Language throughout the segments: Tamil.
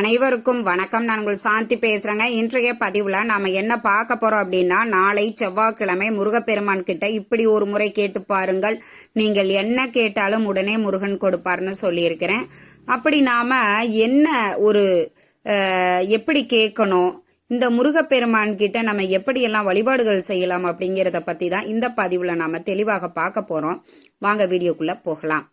அனைவருக்கும் வணக்கம். நான் உங்கள் சாந்தி பேசுறேங்க. இன்றைய பதிவுல நாம என்ன பார்க்க போறோம் அப்படின்னா நாளை செவ்வாய்க்கிழமை முருகப்பெருமான் கிட்ட இப்படி ஒரு முறை கேட்டு பாருங்கள். நீங்கள் என்ன கேட்டாலும் உடனே முருகன் கொடுப்பார்னு சொல்லியிருக்கிறேன். அப்படி நாம என்ன ஒரு எப்படி கேட்கணும்? இந்த முருகப்பெருமான் கிட்ட நம்ம எப்படியெல்லாம் வழிபாடுகள் செய்யலாம் அப்படிங்கிறத பத்தி தான் இந்த பதிவுல நாம தெளிவாக பார்க்க போறோம். வாங்க வீடியோக்குள்ள போகலாம்.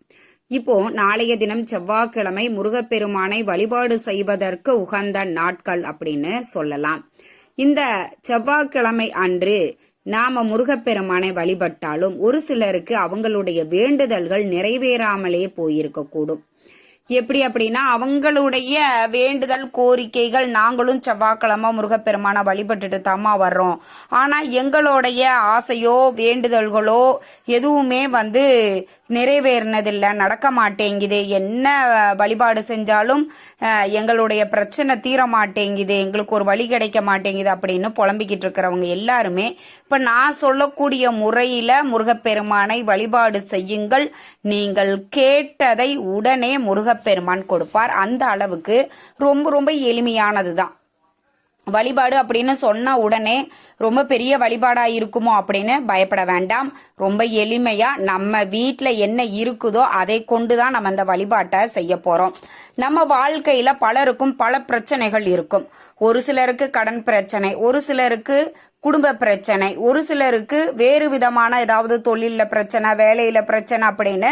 இப்போ நாளைய தினம் செவ்வாய்க்கிழமை முருகப்பெருமானை வழிபாடு செய்வதற்கு உகந்த நாட்கள் அப்படின்னு சொல்லலாம். இந்த செவ்வாய்க்கிழமை அன்று நாம முருகப்பெருமானை வழிபட்டாலும் ஒரு சிலருக்கு அவங்களுடைய வேண்டுதல்கள் நிறைவேறாமலே போயிருக்க கூடும் எப்படி அப்படின்னா அவங்களுடைய வேண்டுதல் கோரிக்கைகள் நாங்களும் செவ்வாய்க்கிழமை முருகப்பெருமானை வழிபட்டுட்டு தாமா வர்றோம். ஆனா எங்களுடைய ஆசையோ வேண்டுதல்களோ எதுவுமே வந்து நிறைவேறினதில்லை. நடக்க மாட்டேங்குது. என்ன வழிபாடு செஞ்சாலும் எங்களுடைய பிரச்சனை தீர மாட்டேங்குது. எங்களுக்கு ஒரு வழி கிடைக்க மாட்டேங்குது அப்படின்னு புலம்பிக்கிட்டு இருக்கிறவங்க எல்லாருமே இப்போ நான் சொல்லக்கூடிய முறையில் முருகப்பெருமானை வழிபாடு செய்யுங்கள். நீங்கள் கேட்டதை உடனே முருக முருகப்பெருமான் கொடுப்பார். அந்த அளவுக்கு ரொம்ப ரொம்ப எளிமையானது தான் வழிபாடு அப்படின்னு சொன்ன உடனே ரொம்ப பெரிய வழிபாடா இருக்குமோ அப்படின்னு பயப்பட வேண்டாம். ரொம்ப எளிமையா நம்ம வீட்டில் என்ன இருக்குதோ அதை கொண்டு தான் நம்ம அந்த வழிபாட்டை செய்ய போறோம். நம்ம வாழ்க்கையில பலருக்கும் பல பிரச்சனைகள் இருக்கும். ஒரு சிலருக்கு கடன் பிரச்சனை ஒரு சிலருக்கு குடும்ப பிரச்சனை. ஒரு சிலருக்கு வேறு விதமான ஏதாவது தொழிலில் பிரச்சனை வேலையில் பிரச்சனை அப்படின்னு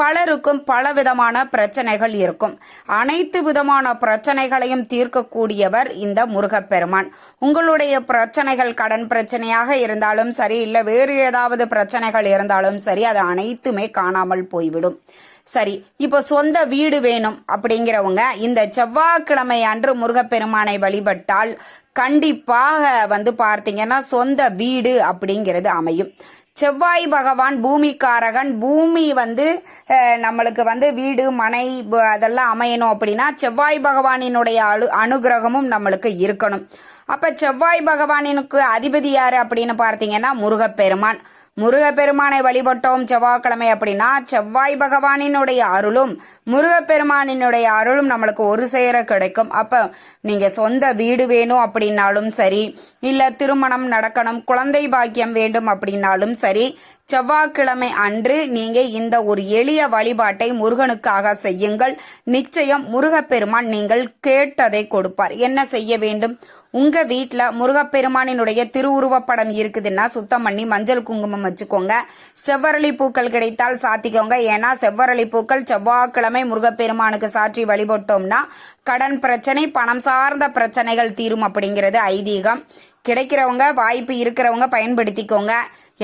பலருக்கும் பல விதமான பிரச்சனைகள் இருக்கும். அனைத்து விதமான பிரச்சனைகளையும் தீர்க்கக்கூடியவர் இந்த முருகப்பெருமான். உங்களுடைய பிரச்சனைகள் கடன் பிரச்சனையாக இருந்தாலும் சரி இல்லை வேறு ஏதாவது பிரச்சனைகள் இருந்தாலும் சரி அது அனைத்துமே காணாமல் போய்விடும். சரி இப்போ சொந்த வீடு வேணும் அப்படிங்கிறவங்க இந்த செவ்வாய்க்கிழமை அன்று முருகப்பெருமானை வழிபட்டால் கண்டிப்பாக வந்து பார்த்தீங்கன்னா சொந்த வீடு அப்படிங்கிறது அமையும். செவ்வாய் பகவான் பூமிக்காரகன் பூமி வந்து நம்மளுக்கு வந்து வீடு மனை ப- அதெல்லாம் அமையணும் அப்படின்னா செவ்வாய் பகவானினுடைய அனு அனுகிரகமும் நம்மளுக்கு இருக்கணும். அப்ப செவ்வாய் பகவானினுக்கு அதிபதி யார் அப்படின்னு பார்த்தீங்கன்னா முருகப்பெருமான். முருகப்பெருமானை வழிபட்டோம் செவ்வாய்க்கிழமை அப்படின்னா செவ்வாய் பகவானினுடைய அருளும் முருகப்பெருமானினுடைய அருளும் நம்மளுக்கு ஒரு சேர கிடைக்கும். அப்ப நீங்க சொந்த வீடு வேணும் அப்படின்னாலும் சரி இல்ல திருமணம் நடக்கணும் குழந்தை பாக்கியம் வேண்டும் அப்படின்னாலும் சரி செவ்வாய்க்கிழமை அன்று நீங்க இந்த ஒரு எளிய வழிபாட்டை முருகனுக்காக செய்யுங்கள். நிச்சயம் முருகப்பெருமான் நீங்கள் கேட்டதை கொடுப்பார். என்ன செய்ய வேண்டும்? உங்க வீட்டில் முருகப்பெருமானினுடைய திருவுருவப்படம் இருக்குதுன்னா சுத்தம் பண்ணி மஞ்சள் குங்குமம் வச்சுக்கோங்க. செவ்வரளி பூக்கள் கிடைத்தால் சாத்திக்கோங்க. ஏன்னா செவ்வரளி பூக்கள் செவ்வாய்க்கிழமை முருகப்பெருமானுக்கு சாற்றி வழிபட்டோம்னா கடன் பிரச்சனை பணம் சார்ந்த பிரச்சனைகள் தீரும் அப்படிங்கிறது ஐதீகம். கிடைக்கிறவங்க வாய்ப்பு இருக்கிறவங்க பயன்படுத்திக்கோங்க.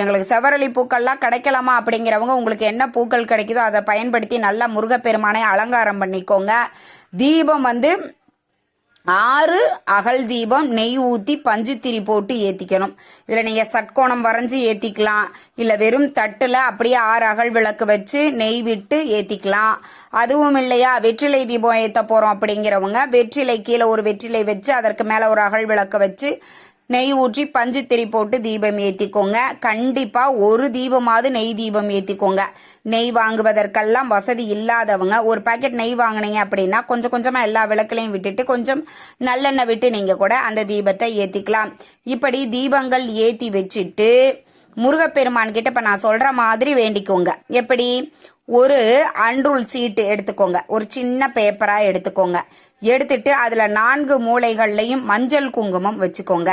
எங்களுக்கு செவரளி பூக்கள்லாம் கிடைக்கலாமா அப்படிங்கிறவங்க உங்களுக்கு என்ன பூக்கள் கிடைக்குதோ அதை பயன்படுத்தி நல்லா முருகப்பெருமானை அலங்காரம் பண்ணிக்கோங்க. தீபம் வந்து ஆறு அகல் தீபம் நெய் ஊற்றி பஞ்சுத்திரி போட்டு ஏற்றிக்கணும் இதில் நீங்கள் சட்கோணம் வரைஞ்சி ஏற்றிக்கலாம் இல்லை வெறும் தட்டில் அப்படியே ஆறு அகல் விளக்கு வச்சு நெய் விட்டு ஏற்றிக்கலாம் அதுவும் இல்லையா? வெற்றிலை தீபம் ஏற்ற போகிறோம் அப்படிங்கிறவங்க வெற்றிலை கீழே ஒரு வெற்றிலை வச்சு அதற்கு மேலே ஒரு அகல் விளக்கு வச்சு நெய் ஊற்றி பஞ்சு திரி போட்டு தீபம் ஏற்றிக்கோங்க கண்டிப்பாக ஒரு தீபமாவது நெய் தீபம் ஏற்றிக்கோங்க நெய் வாங்குவதற்கெல்லாம் வசதி இல்லாதவங்க ஒரு பாக்கெட் நெய் வாங்குனீங்க அப்படின்னா கொஞ்சம் கொஞ்சமாக எல்லா விளக்குலையும் விட்டுட்டு கொஞ்சம் நல்லெண்ணெய் விட்டு நீங்கள் கூட அந்த தீபத்தை ஏற்றிக்கலாம் இப்படி தீபங்கள் ஏற்றி வச்சுட்டு முருகப்பெருமான் கிட்ட இப்போ நான் சொல்கிற மாதிரி வேண்டிக்கோங்க. எப்படி? ஒரு அன்ரூல் சீட்டு எடுத்துக்கோங்க. ஒரு சின்ன பேப்பரா எடுத்துக்கோங்க. எடுத்துட்டு அதுல நான்கு மூளைகள்லையும் மஞ்சள் குங்குமம் வச்சுக்கோங்க.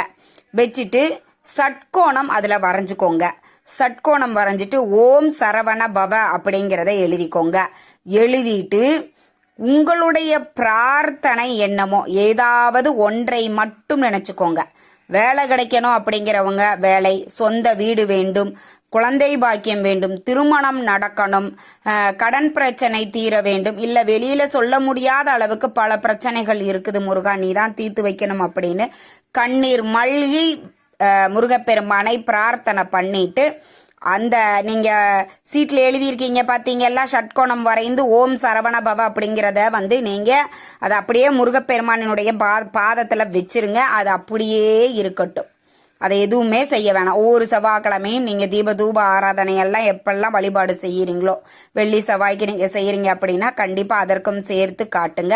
வச்சுட்டு சட்கோணம் அதுல வரைஞ்சுக்கோங்க. சட்கோணம் வரைஞ்சிட்டு ஓம் சரவண பவ அப்படிங்கிறத எழுதிக்கோங்க. எழுதிட்டு உங்களுடைய பிரார்த்தனை என்னமோ ஏதாவது ஒன்றை மட்டும் நினைச்சுக்கோங்க. வேலை கிடைக்கணும் அப்படிங்கிறவங்க வேலை சொந்த வீடு வேண்டும் குழந்தை பாக்கியம் வேண்டும் திருமணம் நடக்கணும் கடன் பிரச்சனை தீர வேண்டும். இல்லை வெளியில சொல்ல முடியாத அளவுக்கு பல பிரச்சனைகள் இருக்குது முருகா நீ தான் தீர்த்து வைக்கணும் அப்படின்னு கண்ணீர் மல்கி முருகப்பெருமானை பிரார்த்தனை பண்ணிட்டு அந்த நீங்க சீட்ல எழுதியிருக்கீங்க பாத்தீங்கல்ல ஷட்கோணம் வரைந்து ஓம் சரவண பவ அப்படிங்கிறத வந்து நீங்க அதை அப்படியே முருகப்பெருமானினுடைய பா பாதத்துல வச்சிருங்க. அது அப்படியே இருக்கட்டும். அதை எதுவுமே செய்ய வேணாம். ஒவ்வொரு செவ்வாய்க்கிழமையும் நீங்க தீப தூப ஆராதனை எல்லாம் எப்பெல்லாம் வழிபாடு செய்யறீங்களோ வெள்ளி செவ்வாய்க்கு நீங்க செய்யறீங்க அப்படின்னா கண்டிப்பா அதற்கும் சேர்த்து காட்டுங்க.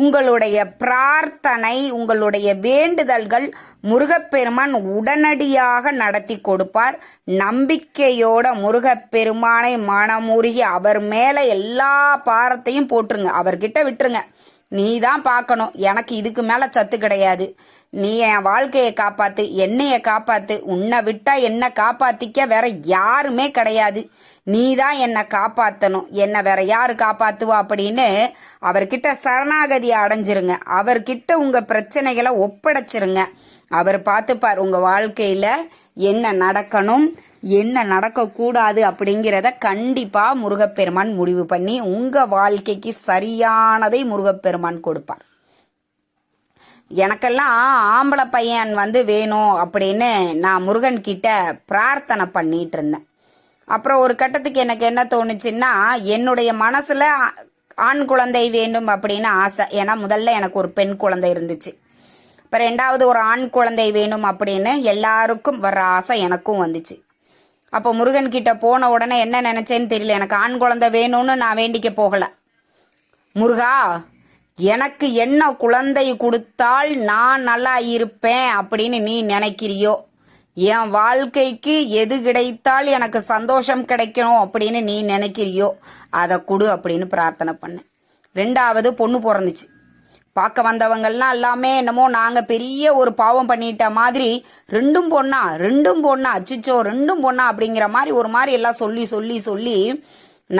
உங்களுடைய பிரார்த்தனை உங்களுடைய வேண்டுதல்கள் முருகப்பெருமான் உடனடியாக நடத்தி கொடுப்பார். நம்பிக்கையோட முருகப்பெருமானை மனமுருகி அவர் மேல எல்லா பாரத்தையும் போட்டுருங்க. அவர்கிட்ட விட்டுருங்க. நீ தான் பார்க்கணும். எனக்கு இதுக்கு மேல சத்து கிடையாது. நீ என் வாழ்க்கையை காப்பாத்து என்னைய காப்பாத்து உன்னை விட்டா என்னை காப்பாத்திக்க வேற யாருமே கிடையாது. நீ தான் என்னை காப்பாத்தணும். என்னை வேற யாரு காப்பாத்துவா அப்படின்னு அவர்கிட்ட சரணாகதி அடைஞ்சிருங்க. அவர்கிட்ட உங்க பிரச்சனைகளை ஒப்படைச்சிருங்க. அவர் பார்த்துப்பார் உங்க வாழ்க்கையில என்ன நடக்கணும்? என்ன நடக்கக்கூடாது அப்படிங்கிறத கண்டிப்பா முருகப்பெருமான் முடிவு பண்ணி உங்க வாழ்க்கைக்கு சரியானதை முருகப்பெருமான் கொடுப்பார். எனக்கெல்லாம் ஆம்பளை பையன் வந்து வேணும் அப்படின்னு நான் முருகன் கிட்ட பிரார்த்தனை பண்ணிட்டு இருந்தேன். அப்புறம் ஒரு கட்டத்துக்கு எனக்கு என்ன தோணுச்சுன்னா என்னுடைய மனசுல ஆண் குழந்தை வேண்டும் அப்படின்னு ஆசை. ஏன்னா முதல்ல எனக்கு ஒரு பெண் குழந்தை இருந்துச்சு. இப்போ ரெண்டாவது ஒரு ஆண் குழந்தை வேணும் அப்படின்னு எல்லாருக்கும் வர்ற ஆசை எனக்கும் வந்துச்சு. அப்போ முருகன் கிட்ட போன உடனே என்ன நினைச்சேன்னு தெரியல. எனக்கு ஆண் குழந்தை வேணும்னு நான் வேண்டிக்க போகல. முருகா எனக்கு என்ன குழந்தை கொடுத்தால் நான் நல்லா இருப்பேன் அப்படின்னு நீ நினைக்கிறியோ? என் வாழ்க்கைக்கு எது கிடைத்தால் எனக்கு சந்தோஷம் கிடைக்கணும் அப்படின்னு நீ நினைக்கிறியோ? அதை கொடு அப்படின்னு பிரார்த்தனை பண்ணேன். ரெண்டாவது பொண்ணு பிறந்துச்சு. பார்க்க வந்தவங்கள்லாம் எல்லாமே என்னமோ நாங்கள் பெரிய ஒரு பாவம் பண்ணிட்ட மாதிரி ரெண்டும் பொண்ணா ரெண்டும் பொண்ணா அச்சுச்சோ ரெண்டும் பொண்ணா அப்படிங்கிற மாதிரி ஒரு மாதிரி எல்லாம் சொல்லி சொல்லி சொல்லி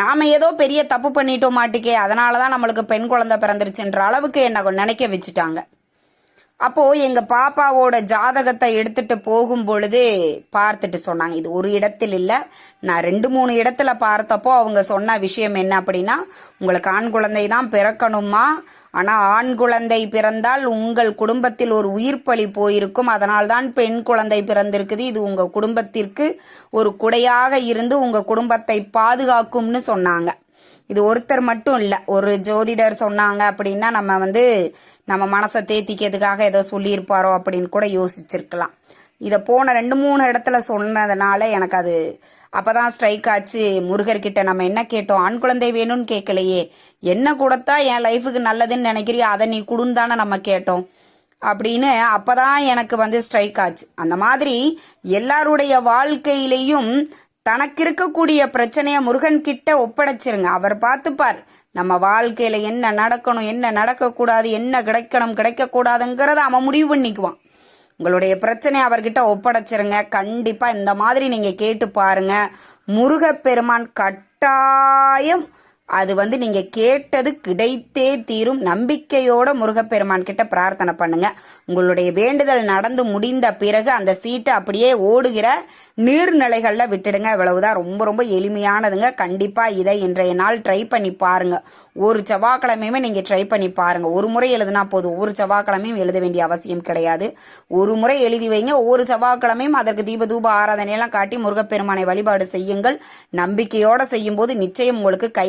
நாம ஏதோ பெரிய தப்பு பண்ணிட்டோம் மாட்டுக்கே அதனால தான் நம்மளுக்கு பெண் குழந்தை பிறந்துருச்சுன்ற அளவுக்கு என்ன நினைக்க வச்சுட்டாங்க. அப்போ எங்க பாப்பாவோட ஜாதகத்தை எடுத்துட்டு போகும் பொழுது பார்த்துட்டு சொன்னாங்க இது ஒரு இடத்தில் இல்ல. நான் ரெண்டு மூணு இடத்துல பார்த்தப்போ அவங்க சொன்ன விஷயம் என்ன அப்படின்னா உங்களுக்கு ஆண் குழந்தை தான் பிறக்கணுமா? ஆனா ஆண் குழந்தை பிறந்தால் உங்கள் குடும்பத்தில் ஒரு உயிர் பலி போயிருக்கும் அதனால்தான் பெண் குழந்தை பிறந்திருக்குது. இது உங்க குடும்பத்திற்கு ஒரு குடையாக இருந்து உங்க குடும்பத்தை பாதுகாக்கும்னு சொன்னாங்க. இது ஒருத்தர் மட்டும் இல்லை. ஒரு ஜோதிடர் சொன்னாங்க அப்படின்னா நம்ம வந்து நம்ம மனசை தேத்திக்கிறதுக்காக ஏதோ சொல்லியிருப்பாரோ அப்படின்னு கூட யோசிச்சிருக்கலாம். இதை போன ரெண்டு மூணு இடத்துல சொன்னதுனால எனக்கு அது அப்பதான் ஸ்ட்ரைக் ஆச்சு. முருகர்கிட்ட நம்ம என்ன கேட்டோம்? ஆண் குழந்தை வேணும்னு கேட்கலையே. என்ன கொடுத்தா என் லைஃபுக்கு நல்லதுன்னு நினைக்கிறியோ அதை நீ கொடுன்னு தானே நம்ம கேட்டோம். அப்படின்னு அப்பதான் எனக்கு வந்து ஸ்ட்ரைக் ஆச்சு. அந்த மாதிரி எல்லாருடைய வாழ்க்கையிலையும் தனக்கு இருக்கக்கூடிய பிரச்சனையை முருகன் கிட்ட ஒப்படைச்சிருங்க. அவர் பார்த்துப்பார் நம்ம வாழ்க்கையில என்ன நடக்கணும் என்ன நடக்கக்கூடாது என்ன கிடைக்கணும் கிடைக்கக்கூடாதுங்கிறத அவன் முடிவு பண்ணிக்குவான். உங்களுடைய பிரச்சனையை அவர்கிட்ட ஒப்படைச்சிருங்க. கண்டிப்பா இந்த மாதிரி நீங்க கேட்டு பாருங்க. முருகப்பெருமான் கட்டாயம் அது வந்து நீங்க கேட்டது கிடைத்தே தீரும். நம்பிக்கையோட முருகப்பெருமான் கிட்ட பிரார்த்தனை பண்ணுங்க. உங்களுடைய வேண்டுதல் நடந்து முடிந்த பிறகு அந்த சீட்டை அப்படியே ஓடுகிற நீர்நிலைகள்ல விட்டுடுங்க. இவ்வளவுதான். ரொம்ப ரொம்ப எளிமையானதுங்க. கண்டிப்பா இதை இன்றைய நாள் ட்ரை பண்ணி பாருங்க. ஒரு செவ்வாய்க்கிழமையுமே நீங்க ட்ரை பண்ணி பாருங்க. ஒரு முறை எழுதுனா போதும். ஒரு செவ்வாய்க்கிழமையும் எழுத வேண்டிய அவசியம் கிடையாது. ஒரு முறை எழுதி வைங்க. ஒவ்வொரு செவ்வாய்க்கிழமையும் அதற்கு தீப தூப ஆராதனையெல்லாம் காட்டி முருகப்பெருமானை வழிபாடு செய்யுங்கள். நம்பிக்கையோட செய்யும் போது நிச்சயம் உங்களுக்கு கை